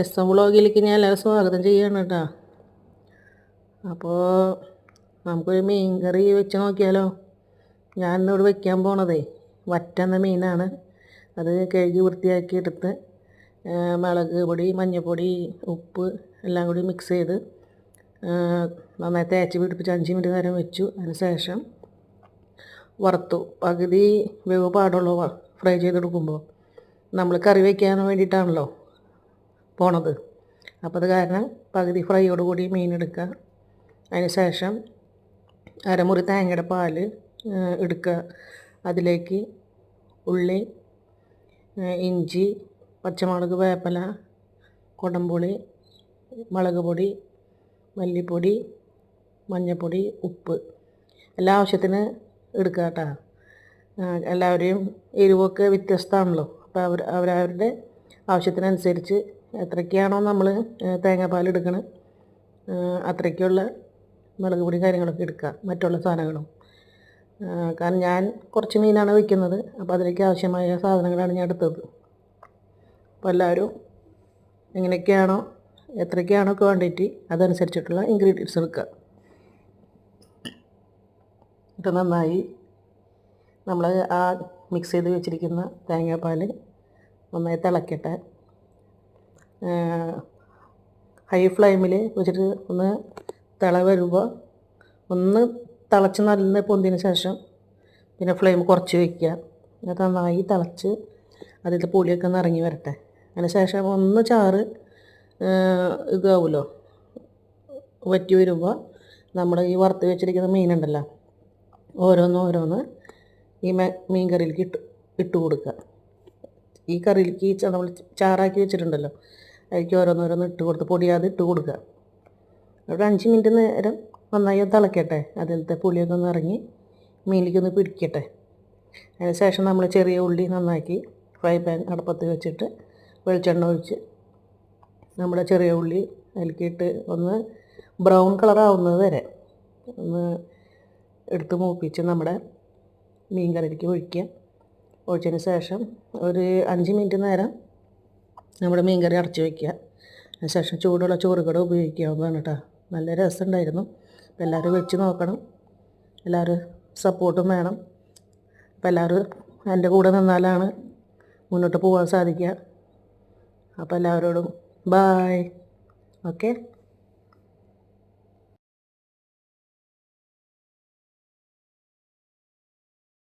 S M വ്ളോഗിലേക്ക് ഞാൻ എല്ലാവരും സ്വാഗതം ചെയ്യാണ് കേട്ടോ. അപ്പോൾ നമുക്കൊരു മീൻ കറി വെച്ച് നോക്കിയാലോ? ഞാൻ ഇന്നിവിടെ വെക്കാൻ പോണതേ വറ്റെന്ന മീനാണ്. അത് കഴുകി വൃത്തിയാക്കി എടുത്ത് മുളക് പൊടി മഞ്ഞൾപ്പൊടി ഉപ്പ് എല്ലാം കൂടി മിക്സ് ചെയ്ത് നന്നായി തേച്ച് പിടിപ്പിച്ച് അഞ്ച് മിനിറ്റ് നേരം വെച്ചു. അതിന് ശേഷം വറുത്തു. പകുതി വേവ് പാടുള്ളൂ ഫ്രൈ ചെയ്തെടുക്കുമ്പോൾ നമ്മൾ കറി വയ്ക്കാൻ വേണ്ടിയിട്ടാണല്ലോ. പോണത്. അപ്പോൾ അത് കാരണം പകുതി ഫ്രൈയോട് കൂടി മീൻ എടുക്കുക അതിന് ശേഷം അരമുറി തേങ്ങയുടെ ആ, എടുക്കുക അതിലേക്ക് ഉള്ളി ഇഞ്ചി പച്ചമുളക് വേപ്പല കൊടംപുളി മുളക് പൊടി മല്ലിപ്പൊടി മഞ്ഞൾപ്പൊടി ഉപ്പ്. എല്ലാ ആവശ്യത്തിന് എടുക്കുക കേട്ടോ എല്ലാവരെയും എരിവൊക്കെ വ്യത്യസ്തമാണല്ലോ അപ്പോൾ അവർ അവരവരുടെ ആവശ്യത്തിനനുസരിച്ച് എത്രയ്ക്കാണോ നമ്മൾ തേങ്ങാപ്പാൽ എടുക്കണത് അത്രയ്ക്കുള്ള മുളക് പൊടി കാര്യങ്ങളൊക്കെ എടുക്കുക മറ്റുള്ള സാധനങ്ങളും. കാരണം ഞാൻ കുറച്ച് മീനാണ് വയ്ക്കുന്നത് അപ്പോൾ അതിലേക്ക് ആവശ്യമായ സാധനങ്ങളാണ് ഞാൻ എടുത്തത്. അപ്പോൾ എല്ലാവരും എങ്ങനെയൊക്കെയാണോ എത്രയ്ക്കാണോ ക്വാണ്ടിറ്റി അതനുസരിച്ചിട്ടുള്ള ഇൻഗ്രീഡിയൻസ് എടുക്കുക. ഇത് നന്നായി നമ്മൾ ആ മിക്സ് ചെയ്ത് വെച്ചിരിക്കുന്ന തേങ്ങാപ്പാൽ നന്നായി തിളക്കട്ടെ. ഹൈ ഫ്ലെയിമിൽ വെച്ചിട്ട് ഒന്ന് തിള വരുമ്പോൾ ഒന്ന് തിളച്ച് നല്ല പൊന്തിന് ശേഷം പിന്നെ ഫ്ലെയിം കുറച്ച് വയ്ക്കുക എന്നിട്ട് നന്നായി തിളച്ച് അതിന്റെ പുളിയൊക്കെ ഒന്ന് ഇറങ്ങി വരട്ടെ. അതിന് ശേഷം ഒന്ന് ചാറ് ഇതാവുമല്ലോ വറ്റി വരുമ്പോൾ നമ്മൾ ഈ വറുത്ത് വെച്ചിരിക്കുന്ന മീനുണ്ടല്ലോ ഓരോന്ന് ഓരോന്ന് ഈ മീൻ കറിയിലേക്ക് ഇട്ട് ഇട്ട് കൊടുക്കുക. ഈ കറിയിലേക്ക് നമ്മൾ ചാറാക്കി വെച്ചിട്ടുണ്ടല്ലോ. അതിലേക്ക് ഓരോന്നോരോന്ന് ഇട്ട് കൊടുത്ത് പൊടിയാതെ ഇട്ട് കൊടുക്കുക. ഒരു അഞ്ച് മിനിറ്റ് നേരം നന്നായി തിളക്കട്ടെ. അതിലത്തെ പുളിയൊക്കെ ഒന്ന് ഇറങ്ങി മീനിലേക്ക് ഒന്ന് പിടിക്കട്ടെ. അതിന് ശേഷം നമ്മൾ ചെറിയ ഉള്ളി നന്നാക്കി ഫ്രൈ പാൻ അടുപ്പത്ത് വെച്ചിട്ട് വെളിച്ചെണ്ണ ഒഴിച്ച് നമ്മുടെ ചെറിയ ഉള്ളി അതിലേക്കിട്ട് ഒന്ന് ബ്രൗൺ കളറാവുന്നത് വരെ ഒന്ന് എടുത്ത് മൂപ്പിച്ച് നമ്മുടെ മീൻ കറിയിലേക്ക് ഒഴിക്കുക. ഒഴിച്ചതിന് ശേഷം ഒരു അഞ്ച് മിനിറ്റ് നേരം നമ്മുടെ മീൻകറി അടച്ച് വയ്ക്കുക അതിനുശേഷം ചൂടുള്ള ചോറ് കൂടെ ഉപയോഗിക്കാവുന്നതാണ് കേട്ടോ. നല്ല രസമുണ്ടായിരുന്നു. അപ്പോൾ എല്ലാവരും വെച്ച് നോക്കണം. എല്ലാവരും സപ്പോർട്ടും വേണം. അപ്പോൾ എല്ലാവരും എന്റെ കൂടെ നിന്നാലാണ് മുന്നോട്ട് പോകാൻ സാധിക്കുക. അപ്പോൾ എല്ലാവരോടും ബായ് ഓക്കെ